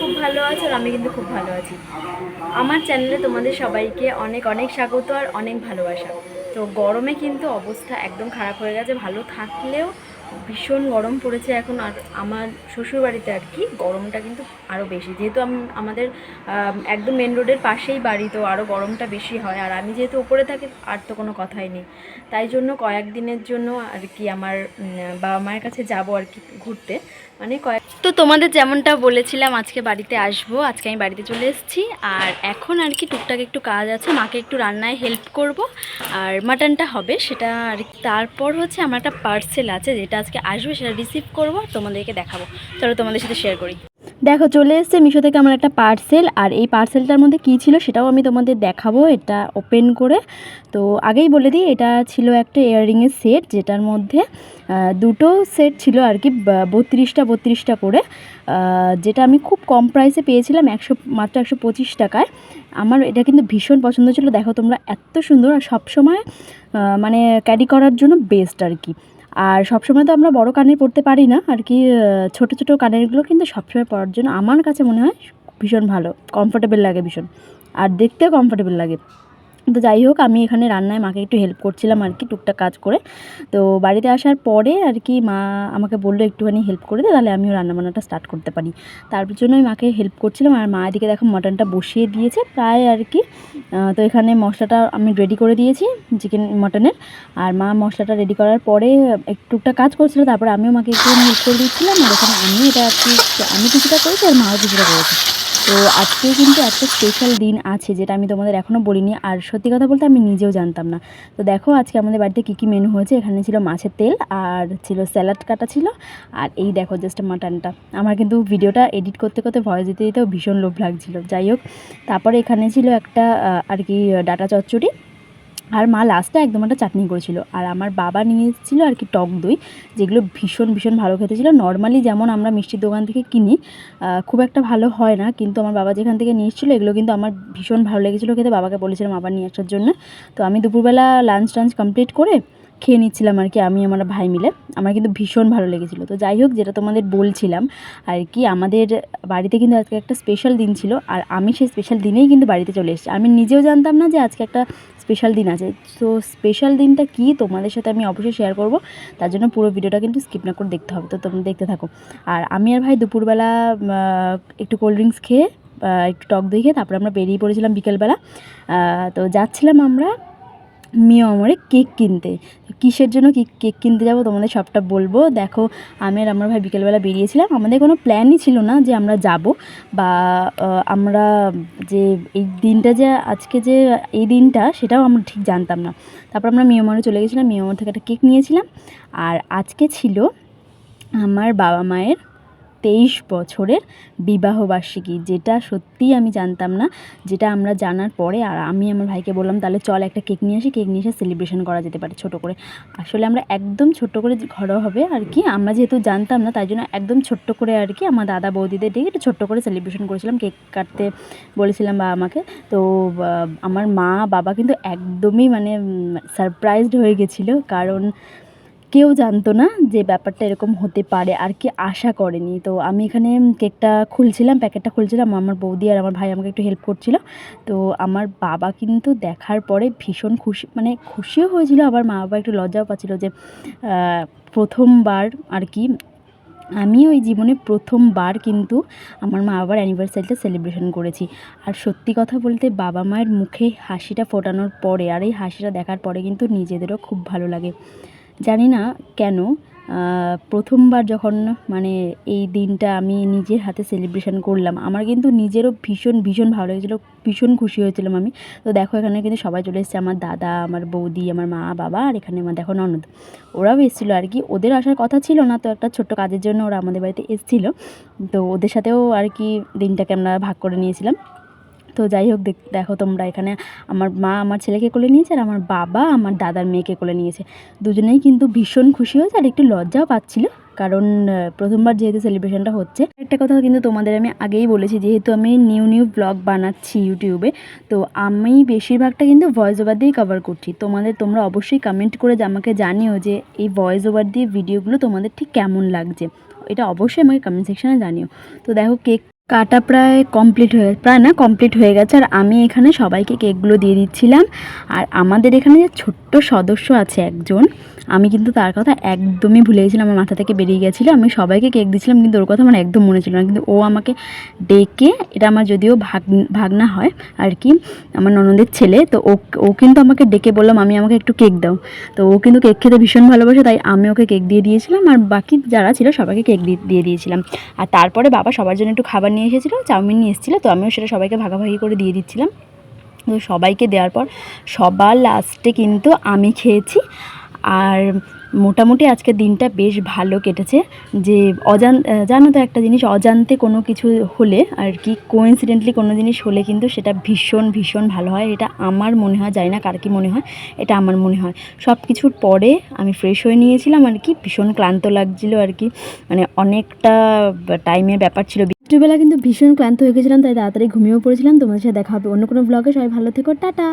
খুব ভালো আছো আর আমি কিন্তু খুব ভালো আছি। আমার চ্যানেলে তোমাদের সবাইকে অনেক অনেক স্বাগত আর অনেক ভালোবাসা। তো গরমে কিন্তু অবস্থা একদম খারাপ হয়ে গেছে, ভালো থাকলেও ভীষণ গরম পড়েছে এখন আর আমার শ্বশুরবাড়িতে আর কি, গরমটা কিন্তু আরও বেশি। যেহেতু আম- আমাদের একদম মেন রোডের পাশেই বাড়ি, তো আরও গরমটা বেশি হয়। আর আমি যেহেতু উপরে থাকি, আর তো কোনো কথাই নেই। তাই জন্য কয়েকদিনের জন্য আর কি আমার বাবা মায়ের কাছে যাব আর কি ঘুরতে। মানে কয়েক তো তোমাদের যেমনটা বলেছিলাম, আজকে বাড়িতে আসব, আজকে আমি বাড়িতে চলে এসেছি। আর এখন আর কি টুকটাক একটু কাজ আছে, মাকে একটু রান্নায় হেল্প করব। আর মাটনটা হবে, সেটা আর তারপর হচ্ছে আমার একটা পার্সেল আছে, যেটা আজকে আসবে, সেটা রিসিভ করব তোমাদেরকে দেখাবো। চলো তোমাদের সাথে শেয়ার করি। দেখো, চলে এসছে মিশো থেকে আমার একটা পার্সেল আর এই পার্সেলটার মধ্যে কী ছিল সেটাও আমি তোমাদের দেখাবো, এটা ওপেন করে। তো আগেই বলে দিই, এটা ছিল একটা ইয়াররিংয়ের সেট যেটার মধ্যে দুটো সেট ছিল আর কি বত্রিশটা বত্রিশটা করে। যেটা আমি খুব কম প্রাইসে পেয়েছিলাম, একশো, মাত্র একশো পঁচিশ টাকায়। আমার এটা কিন্তু ভীষণ পছন্দ ছিল। দেখো তোমরা এত সুন্দর, আর সবসময় মানে ক্যারি করার জন্য বেস্ট আর কি। আর সবসময় তো আমরা বড় কানের পড়তে পারি না, আর কি ছোট ছোট কানেরগুলো কিন্তু সবসময় পরার জন্য আমার কাছে মনে হয় ভীষণ ভালো কমফোর্টেবল লাগে ভীষণ, আর দেখতেও কমফোর্টেবল লাগে। তো যাই হোক, আমি এখানে রান্নায় মাকে একটু হেল্প করছিলাম আর কি টুকটাক কাজ করে, তো বাড়িতে আসার পরে আর কি মা আমাকে বলল একটুখানি হেল্প করে দে, তাহলে আমিও রান্নাবান্নাটা স্টার্ট করতে পারি। তার জন্য আমি মাকে হেল্প করছিলাম, আর মা এদিকে দেখো মটনটা বসিয়ে দিয়েছে, প্রায় আর কি তো এখানে মশলাটা আমি রেডি করে দিয়েছি চিকেন মটনের আর মা মশলাটা রেডি করার পরে একটুটা কাজ করছিল, তারপরে আমিও মাকে একটু হেল্প করে দিচ্ছিলাম, আর এখানে আমি এটা আমি কিছুটা করেছি আর মাও কিছুটা করেছে। তো আজকে কিন্তু একটা স্পেশাল দিন আছে যেটা আমি তোমাদের এখনও বলিনি। আর সত্যি কথা বলতে আমি নিজেও জানতাম না। তো দেখো আজকে আমাদের বাড়িতে কী কী মেনু হয়েছে? এখানে ছিল মাছের তেল আর ছিল স্যালাড কাটা ছিল। আর এই দেখো জাস্ট মাটনটা আমার কিন্তু ভিডিওটা এডিট করতে করতে ভয় দিতে দিতেও ভীষণ লোভ লাগছিল। যাই হোক, তারপরে এখানে ছিল একটা আর কি, ডাটা চচ্চড়ি। আর মা লাস্টে একদম একটা চাটনি করেছিল। আর আমার বাবা নিয়ে এসেছিল আর কি টক দই, যেগুলো ভীষণ ভীষণ ভালো খেতে ছিল। নর্মালি যেমন আমরা মিষ্টির দোকান থেকে কিনি খুব একটা ভালো হয় না। কিন্তু আমার বাবা যেখান থেকে নিয়ে এসেছিল এগুলো কিন্তু আমার ভীষণ ভালো লেগেছিলো খেতে। বাবাকে বলেছিলাম আবার নিয়ে আসার জন্য। তো আমি দুপুরবেলা লাঞ্চ টাঞ্চ কমপ্লিট করে খেয়ে নিচ্ছিলাম আর কি, আমি আমার ভাই মিলে। আমার কিন্তু ভীষণ ভালো লেগেছিলো। তো যাই হোক, যেটা তোমাদের বলছিলাম, আর কি আমাদের বাড়িতে কিন্তু আজকে একটা স্পেশাল দিন ছিল, আর আমি সেই স্পেশাল দিনেই কিন্তু বাড়িতে চলে এসেছি। আমি নিজেও জানতাম না যে আজকে একটা স্পেশাল দিন আছে। তো স্পেশাল দিনটা কি তোমাদের সাথে আমি অবশ্যই শেয়ার করব। তার জন্য পুরো ভিডিওটা কিন্তু স্কিপ না করে দেখতে হবে। তো তোমরা দেখতে থাকো। আর আমি আর ভাই দুপুরবেলা একটু কোল্ড ড্রিঙ্কস খেয়ে একটু টক দই খেয়ে তারপরে আমরা বেরিয়ে পড়েছিলাম বিকেলবেলা। তো যাচ্ছিলাম আমরা মিও আমরে কেক কিনতে। কিসের জন্য কি কেক কিনতে যাব তোমাদের সবটা বলব? দেখো, আমি আর আমার ভাই বিকেলবেলা বেরিয়েছিলাম। আমাদের কোনো প্ল্যানই ছিল না যে আমরা যাব বা আমরা যে এই দিনটা যে, আজকে যে এই দিনটা সেটাও আমরা ঠিক জানতাম না। তারপর আমরা মিয়ামারে চলে গেছিলাম মিয়ামার থেকে একটা কেক নিয়েছিলাম। আর আজকে ছিল আমার বাবা মায়ের তেইশ বছরের বিবাহবার্ষিকী, যেটা সত্যিই আমি জানতাম না, যেটা আমরা জানার পরে আর আমি আমার ভাইকে বললাম, তাহলে চল একটা কেক নিয়ে আসি, কেক নিয়ে এসে সেলিব্রেশন করা যেতে পারে ছোটো করে। আসলে আমরা একদম ছোট্ট করে ঘরোয়া হবে আর কি, আমরা যেহেতু জানতাম না, তাই জন্য একদম ছোট্ট করে আর কি আমার দাদা বৌদিদের ডেকে একটু ছোট্ট করে সেলিব্রেশন করেছিলাম, কেক কাটতে বলেছিলাম বাবা আমাকে। তো আমার মা, বাবা কিন্তু একদমই মানে সারপ্রাইজড হয়ে গেছিল, কারণ কেউ জানতো না যে ব্যাপারটা এরকম হতে পারে আর কি আশা করেনি। তো আমি এখানে কেকটা খুলছিলাম, প্যাকেটটা খুলছিলাম, আমার বৌদি আর আমার ভাই আমাকে একটু হেল্প করছিল। তো আমার বাবা কিন্তু দেখার পরে ভীষণ খুশি মানে খুশিও হয়েছিল, আবার মা বাবা একটু লজ্জাও পাচ্ছিল যে প্রথমবার আর কি আমি ওই জীবনে প্রথমবার কিন্তু আমার মা বাবার অ্যানিভার্সারিটা সেলিব্রেশন করেছি। আর সত্যি কথা বলতে বাবা মায়ের মুখে হাসিটা ফোটানোর পরে আর এই হাসিটা দেখার পরে কিন্তু নিজেদেরও খুব ভালো লাগে। জানি না কেন প্রথমবার যখন মানে এই দিনটা আমি নিজের হাতে সেলিব্রেশন করলাম, আমার কিন্তু নিজেরও ভীষণ ভীষণ ভালো লেগেছিলো, ভীষণ খুশি হয়েছিলাম আমি। তো দেখো এখানে কিন্তু সবাই চলে এসেছে, আমার দাদা, আমার বৌদি, আমার মা, বাবা আর এখানে আমার দেখো ননদ। ওরাও এসেছিল আর কি, ওদের আসার কথা ছিল না, তো একটা ছোট্ট কাজের জন্য ওরা আমাদের বাড়িতে এসেছিল। তো ওদের সাথেও আর কি দিনটাকে আমরা ভাগ করে নিয়েছিলাম। তো যাই হোক, দেখ- তোমরা এখানে আমার মা আমার ছেলেকে কোলে নিয়েছে আর আমার বাবা আমার দাদার মেয়েকে কোলে নিয়েছে। দুজনেই কিন্তু ভীষণ খুশি হয়েছে আর একটু লজ্জাও পাচ্ছিল। কারণ প্রথমবার যেহেতু সেলিব্রেশনটা হচ্ছে, একটা কথা কিন্তু তোমাদের আমি আগেই বলেছি, যেহেতু আমি নিউ নিউ ব্লগ বানাচ্ছি ইউটিউবে তো আমি বেশিরভাগটা কিন্তু ভয়েস ওভার দিয়েই কভার করছি। তোমাদের, তোমরা অবশ্যই কমেন্ট করে আমাকে জানিও যে এই ভয়েস ওভার দিয়ে ভিডিওগুলো তোমাদের ঠিক কেমন লাগছে। এটা অবশ্যই আমাকে কমেন্ট সেকশানে জানিও। তো দেখো, কেক কাটা প্রায় কমপ্লিট হয়ে, প্রায় না কমপ্লিট হয়ে গেছে। আর আমি এখানে সবাইকে কেকগুলো দিয়ে দিচ্ছিলাম। আর আমাদের এখানে যে ছোট্ট সদস্য আছে একজন, আমি কিন্তু তার কথা একদমই ভুলে গেছিলাম। আমার মাথা থেকে বেরিয়ে গেছিল। আমি সবাইকে কেক দিচ্ছিলাম, কিন্তু ওর কথা আমার একদম মনে ছিল না। কিন্তু ও আমাকে ডেকে, এটা আমার যদিও ভাগ, ভাগনা হয়, আর কি, আমার ননদের ছেলে, তো ও ও কিন্তু আমাকে ডেকে বললাম আমি আমাকে একটু কেক দাও। তো ও কিন্তু কেক খেতে ভীষণ ভালোবাসে, তাই আমি ওকে কেক দিয়ে দিয়েছিলাম। আর বাকি যারা ছিল, সবাইকে কেক দিয়ে দিয়ে দিয়েছিলাম। আর তারপরে বাবা সবার জন্য একটু খাবার নিয়ে এসেছিল, চাউমিন নিয়ে এসেছিল, তো আমিও সেটা সবাইকে ভাগাভাগি করে দিয়ে দিচ্ছিলাম। তো সবাইকে দেওয়ার পর সবার লাস্টে কিন্তু আমি খেয়েছি। আর মোটামুটি আজকে দিনটা বেশ ভালো কেটেছে। যে অজান জানো তো একটা জিনিস, অজান্তে কোনো কিছু হলে আর কি কোইন্সিডেন্টলি কোনো জিনিস হলে কিন্তু সেটা ভীষণ ভীষণ ভালো হয়। এটা আমার মনে হয়, জানি না কার কি মনে হয়, এটা আমার মনে হয়। সব কিছুর পরে আমি ফ্রেশ হয়ে নিয়েছিলাম আর কি, ভীষণ ক্লান্ত লাগছিল আর কি। মানে অনেকটা টাইমের ব্যাপার ছিল। রাত্রিবেলা কিন্তু ভীষণ ক্লান্ত হয়ে গেছিলাম, তাই তাড়াতাড়ি ঘুমিয়েও পড়েছিলাম। তোমাদের সাথে দেখা হবে অন্য কোনো ব্লগে সবাই ভালো থেকো, টাটা।